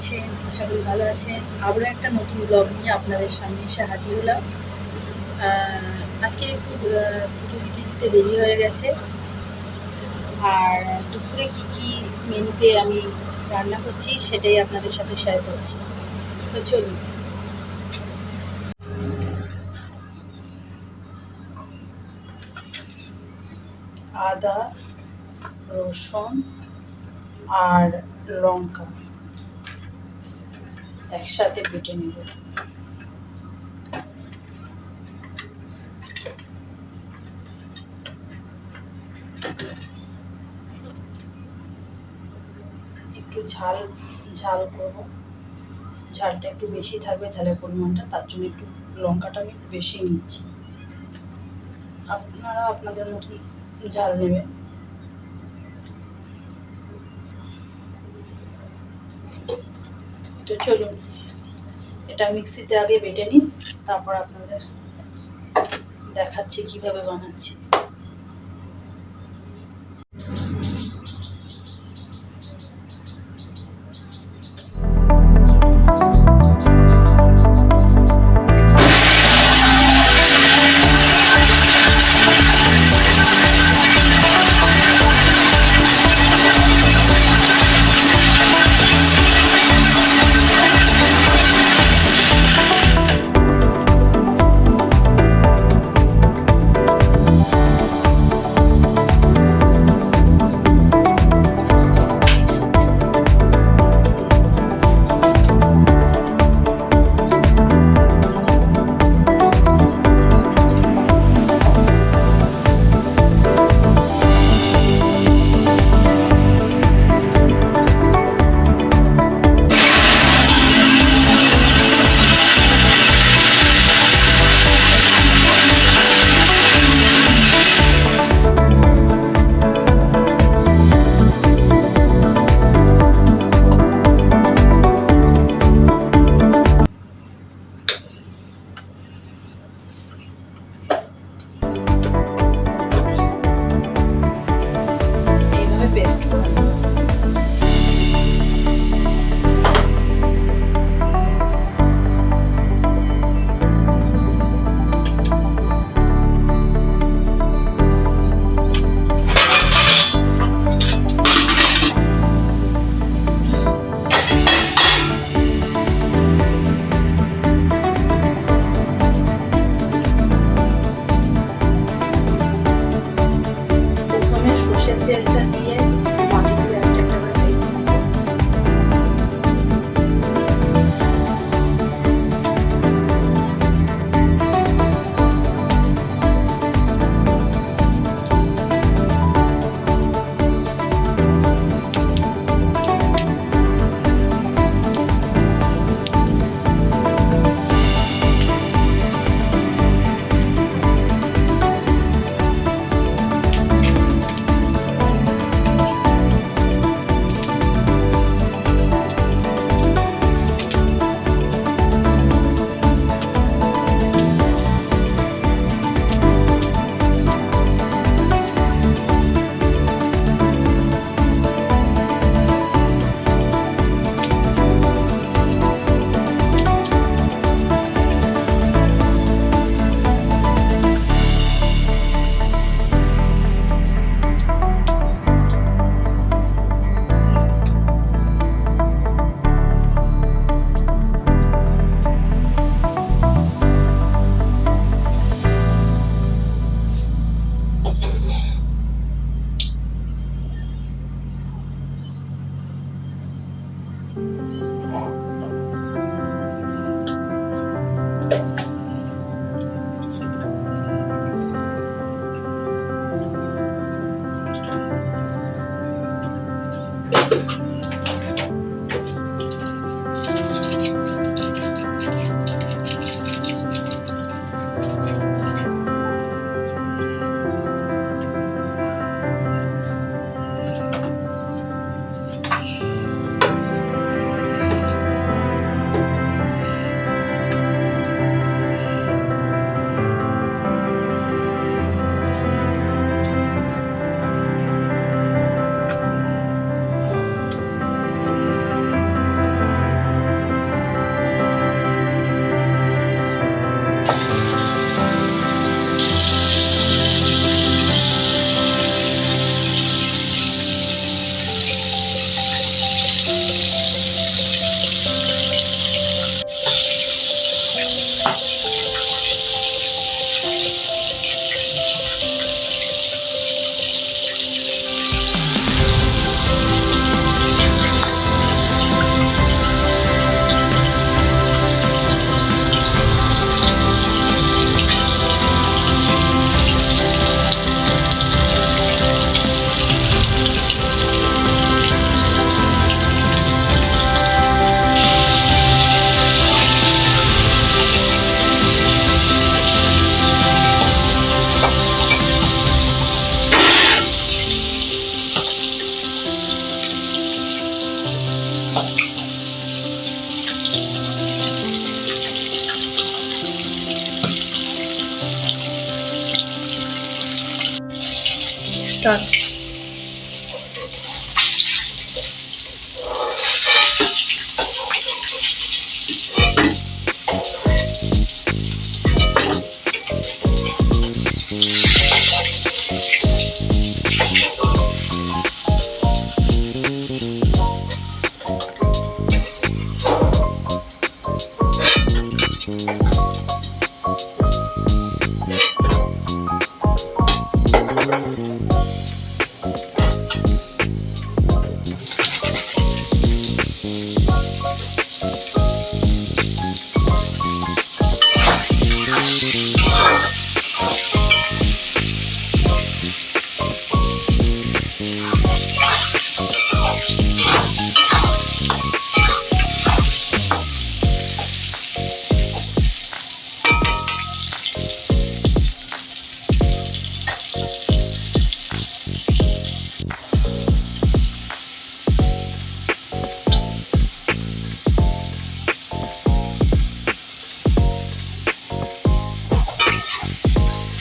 আছেন আশা করি ভালো আছেন। আবারও একটা নতুন ব্লগ নিয়ে আপনাদের সামনে এসে হাজির হলাম। আজকে একটু পুজো দিতে দিতে দেরি হয়ে গেছে। আর দুপুরে কি কি মেনুতে আমি রান্না করছি সেটাই আপনাদের সাথে শেয়ার করছি। তো চলুন। আদা, রসুন আর লঙ্কা। একসাথে বেটে নেব। একটু ঝাল ঝাল করব। ঝালটা একটু বেশি থাকবে ঝালের পরিমাণটা, তার জন্য একটু লঙ্কাটা আমি একটু বেশি নিচ্ছি। আপনারা আপনাদের মতন ঝাল নেবেন। তো চলুন এটা মিক্সিতে আগে বেটে নিন তারপর আপনাদের দেখাচ্ছি কীভাবে বানাচ্ছি।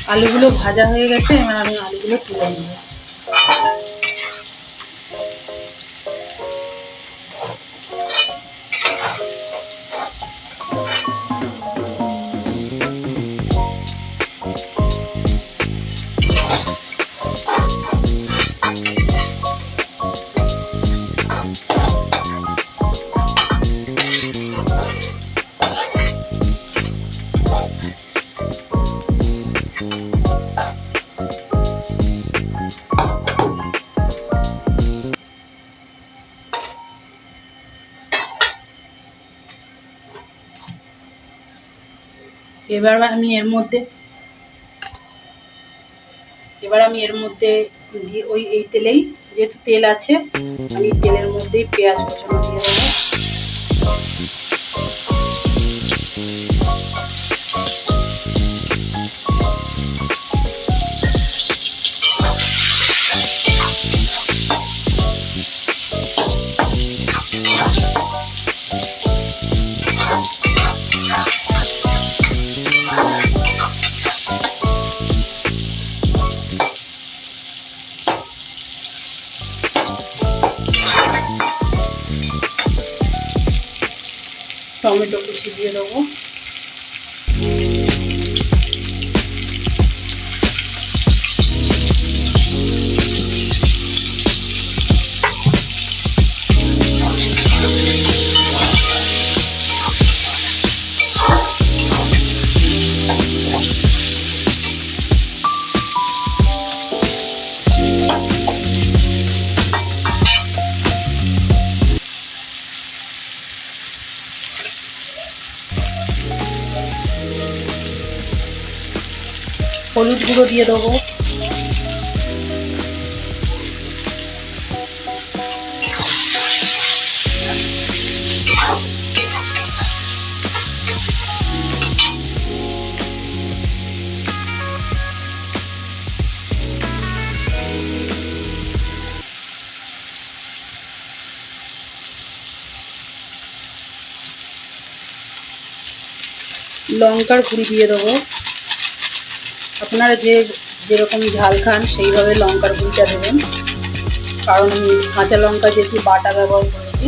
আলুগুলো ভাজা হয়ে গেছে এবার আমি আলুগুলো তুলে নেব। এবার আমি এর মধ্যে, এবার আমি এর মধ্যে দিয়ে ওই এই তেলেই যেহেতু তেল আছে, আমি তেলের মধ্যেই পেঁয়াজ কষানো দিয়ে দেবো। টমেটো কুচি দিয়ে দেবো। হলুদ গুঁড়ো দিয়ে দেবো। লঙ্কার গুঁড়ি দিয়ে দেবো। আপনারা যে যেরকম ঝাল খান, সেইভাবে লঙ্কার গুঁড়িটা দেবেন। কারণ আমি কাঁচা লঙ্কা যেহেতু বাটা ব্যবহার করেছি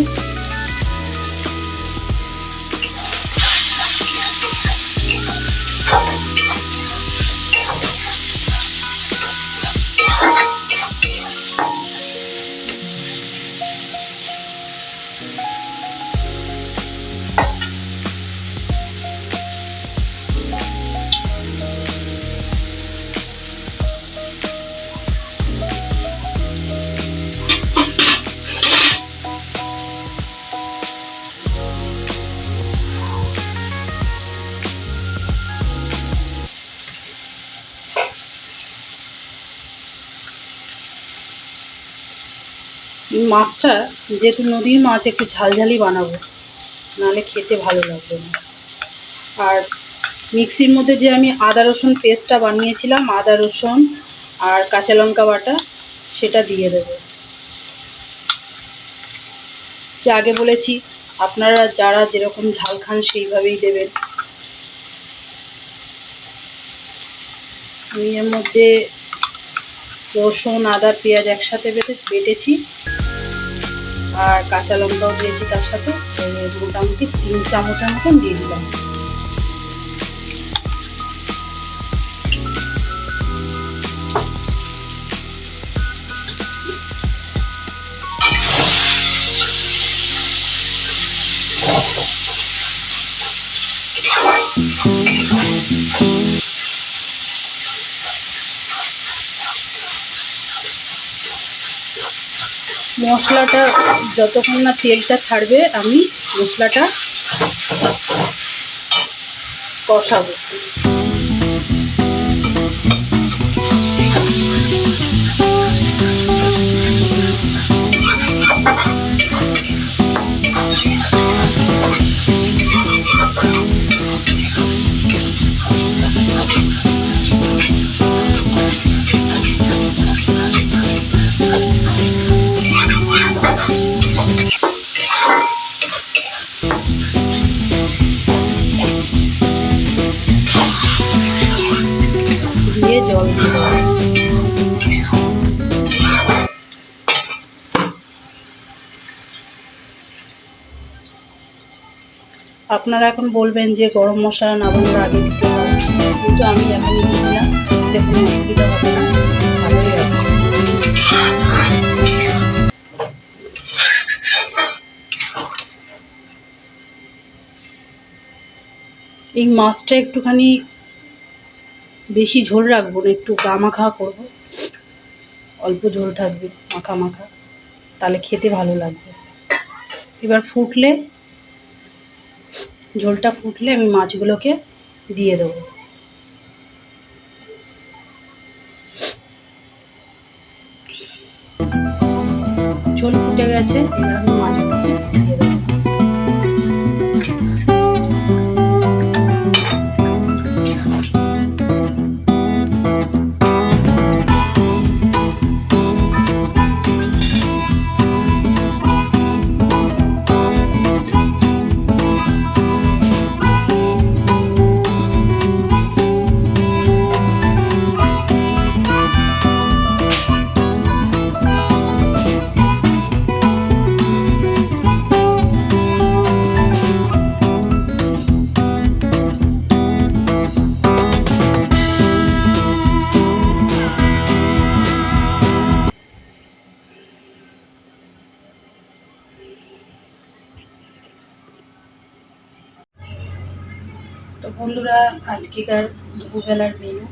মাছটা যেহেতু নদীর মাছ, একটু ঝালঝালি বানাবো। নাহলে খেতে ভালো লাগবে না। আর মিক্সির মধ্যে যে আমি আদা রসুন পেস্টটা বানিয়েছিলাম, আদা রসুন আর কাঁচা লঙ্কা বাটা, সেটা দিয়ে দেবো। যে আগে বলেছি, আপনারা যারা যেরকম ঝাল খান, সেইভাবেই দেবেন। আমি এর মধ্যে রসুন, আদা, পেঁয়াজ একসাথে বেটে বেটেছি। আর কাঁচা লঙ্কাও দিয়েছি তার সাথে। মোটামুটি তিন চামচের মতন দিয়ে দিলাম। মশলাটা যতক্ষণ না তেলটা ছাড়বে আমি মশলাটা কষাবো। আপনারা এখন বলবেন যে গরম মশলা নামানোর আগে দিতে হয়। কিন্তু আমি এখন কোনো অসুবিধা হবে না হবে এই মাছটা একটুখানি বেশি ঝোল রাখব না, একটু গা মাখা করব। অল্প ঝোল থাকবে, মাখা মাখা। তাহলে খেতে ভালো লাগবে। এবার ফুটলে ঝোলটা ফুটলে আমি মাছগুলোকে দিয়ে দেবো। ঝোল ফুটে গেছে এবার আমি মাছগুলোকে দিয়ে দেবো। আজকেকার দুপুরবেলার মেনু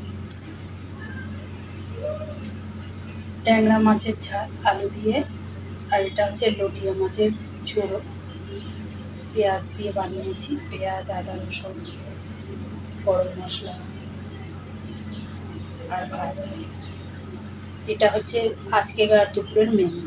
ট্যাংরা মাছের ঝাল, আলু দিয়ে, আর এটা হচ্ছে লটিয়া মাছের ঝোড়ো পেঁয়াজ দিয়ে বানিয়েছি, পেঁয়াজ, আদা, রসুন, গরম মশলা, আর ভাত। এটা হচ্ছে আজকেকার দুপুরের মেনু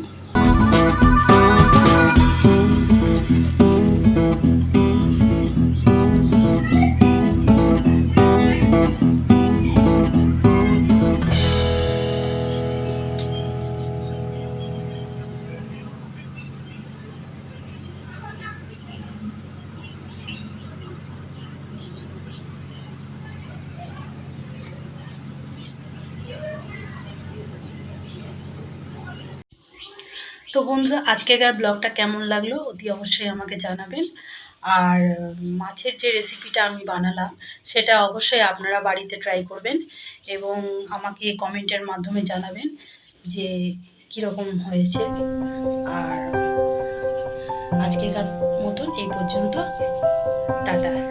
বন্ধুরা, আজকেকার ব্লগটা কেমন লাগল অতি অবশ্যই আমাকে জানাবেন। আর মাছের যে রেসিপিটা আমি বানালাম, সেটা অবশ্যই আপনারা বাড়িতে ট্রাই করবেন এবং আমাকে কমেন্টের মাধ্যমে জানাবেন যে কীরকম হয়েছে। আর, আজকেকার মতন এই পর্যন্ত। টাটা।